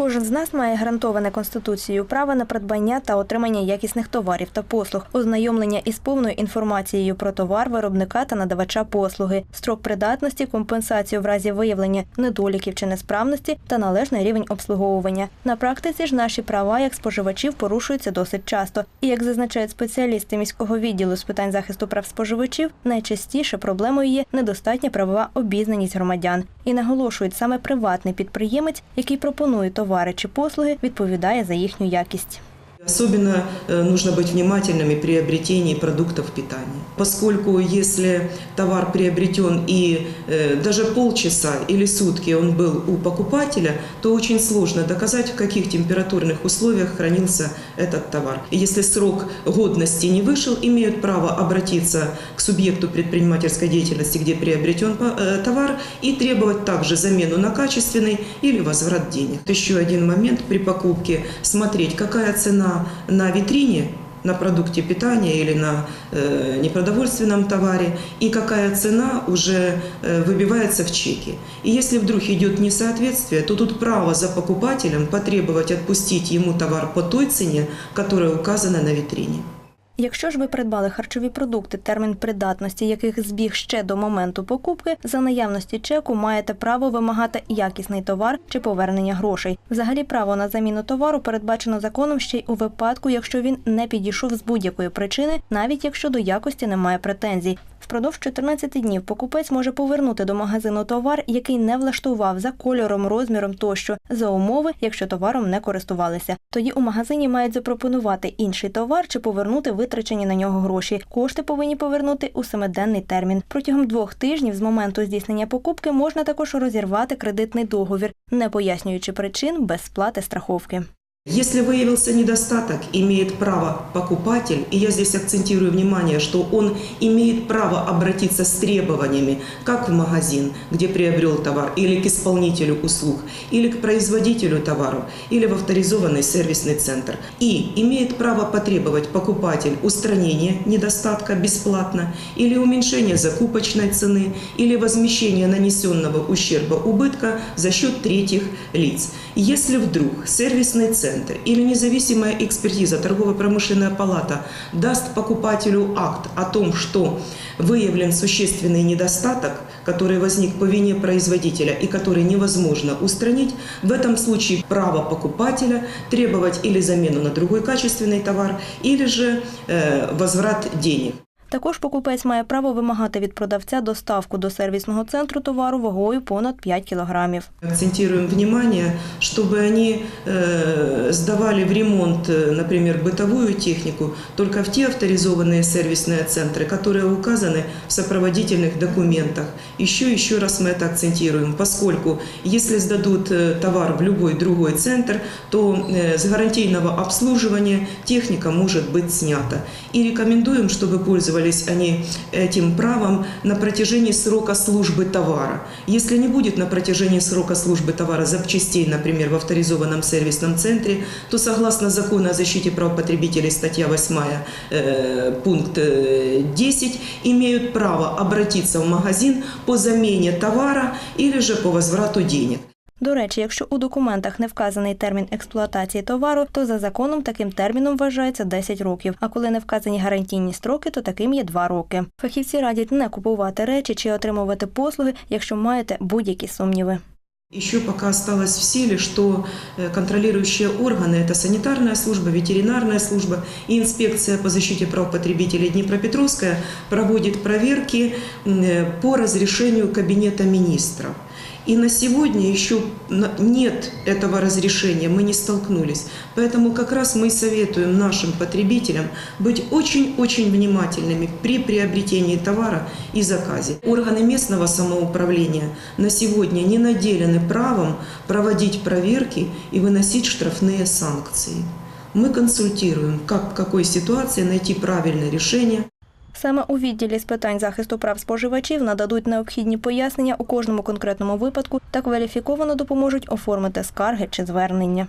Кожен з нас має гарантоване конституцією право на придбання та отримання якісних товарів та послуг, ознайомлення із повною інформацією про товар, виробника та надавача послуги, строк придатності, компенсацію в разі виявлення недоліків чи несправності та належний рівень обслуговування. На практиці ж наші права як споживачів порушуються досить часто. І як зазначають спеціалісти міського відділу з питань захисту прав споживачів, найчастіше проблемою є недостатня правова обізнаність громадян. І наголошують, саме приватний підприємець, який пропонує товари чи послуги, відповідає за їхню якість. Особенно э, нужно быть внимательными при приобретении продуктов питания, поскольку если товар приобретен и э, даже полчаса или сутки он был у покупателя, то очень сложно доказать, в каких температурных условиях хранился этот товар. Если срок годности не вышел, имеют право обратиться к субъекту предпринимательской деятельности, где приобретен э, товар, и требовать также замену на качественный или возврат денег. Еще один момент при покупке смотреть, какая цена на витрине на продукте питания или на э, непродовольственном товаре и какая цена уже э, выбивается в чеке. И если вдруг идет несоответствие, то тут право за покупателем потребовать отпустить ему товар по той цене, которая указана на витрине. Якщо ж ви придбали харчові продукти, термін придатності яких збіг ще до моменту покупки, за наявності чеку маєте право вимагати якісний товар чи повернення грошей. Взагалі, право на заміну товару передбачено законом ще й у випадку, якщо він не підійшов з будь-якої причини, навіть якщо до якості немає претензій. Впродовж 14 днів покупець може повернути до магазину товар, який не влаштував за кольором, розміром тощо, за умови, якщо товаром не користувалися. Тоді у магазині мають запропонувати інший товар чи повернути витрачені на нього гроші. Кошти повинні повернути у семиденний термін. Протягом двох тижнів з моменту здійснення покупки можна також розірвати кредитний договір, не пояснюючи причин без сплати страховки. Если выявился недостаток, имеет право покупатель, и я здесь акцентирую внимание, что он имеет право обратиться с требованиями как в магазин, где приобрел товар, или к исполнителю услуг, или к производителю товаров, или в авторизованный сервисный центр. И имеет право потребовать покупатель устранения недостатка бесплатно, или уменьшения закупочной цены, или возмещения нанесенного ущерба убытка за счет третьих лиц. Если вдруг сервисный центр или независимая экспертиза, торгово-промышленная палата даст покупателю акт о том, что выявлен существенный недостаток, который возник по вине производителя и который невозможно устранить, в этом случае право покупателя требовать или замену на другой качественный товар, или же э, возврат денег. Також покупець має право вимагати від продавця доставку до сервісного центру товару вагою понад 5 кілограмів. Акцентируем внимание, чтобы они э, сдавали в ремонт, э, например, бытовую технику только в те авторизованные сервисные центры, которые указаны в сопроводительных документах. Еще еще раз мы это акцентируем, поскольку если сдадут э, товар в любой другой центр, то э, с гарантийного обслуживания техника может быть снята. И рекомендуем, чтобы пользовались они этим правом на протяжении срока службы товара. Если не будет на протяжении срока службы товара запчастей, например, в авторизованном сервисном центре, то согласно закону о защите прав потребителей, статья 8, э, пункт э, 10, имеют право обратиться в магазин по замене товара или же по возврату денег. До речі, якщо у документах не вказаний термін експлуатації товару, то за законом таким терміном вважається 10 років. А коли не вказані гарантійні строки, то таким є 2 роки. Фахівці радять не купувати речі чи отримувати послуги, якщо маєте будь-які сумніви. Еще пока осталось в силе, что э, контролирующие органы – это санитарная служба, ветеринарная служба и инспекция по защите прав потребителей Днепропетровская проводит проверки э, по разрешению Кабинета министров. И на сегодня еще нет этого разрешения, мы не столкнулись. Поэтому как раз мы советуем нашим потребителям быть очень-очень внимательными при приобретении товара и заказе. Органы местного самоуправления на сегодня не наделены правом проводить проверки и выносить штрафные санкции. Мы консультируем, как в какой ситуации найти правильное решение. Саме у відділі з питань захисту прав споживачів нададуть необхідні пояснення у кожному конкретному випадку та кваліфіковано допоможуть оформити скарги чи звернення.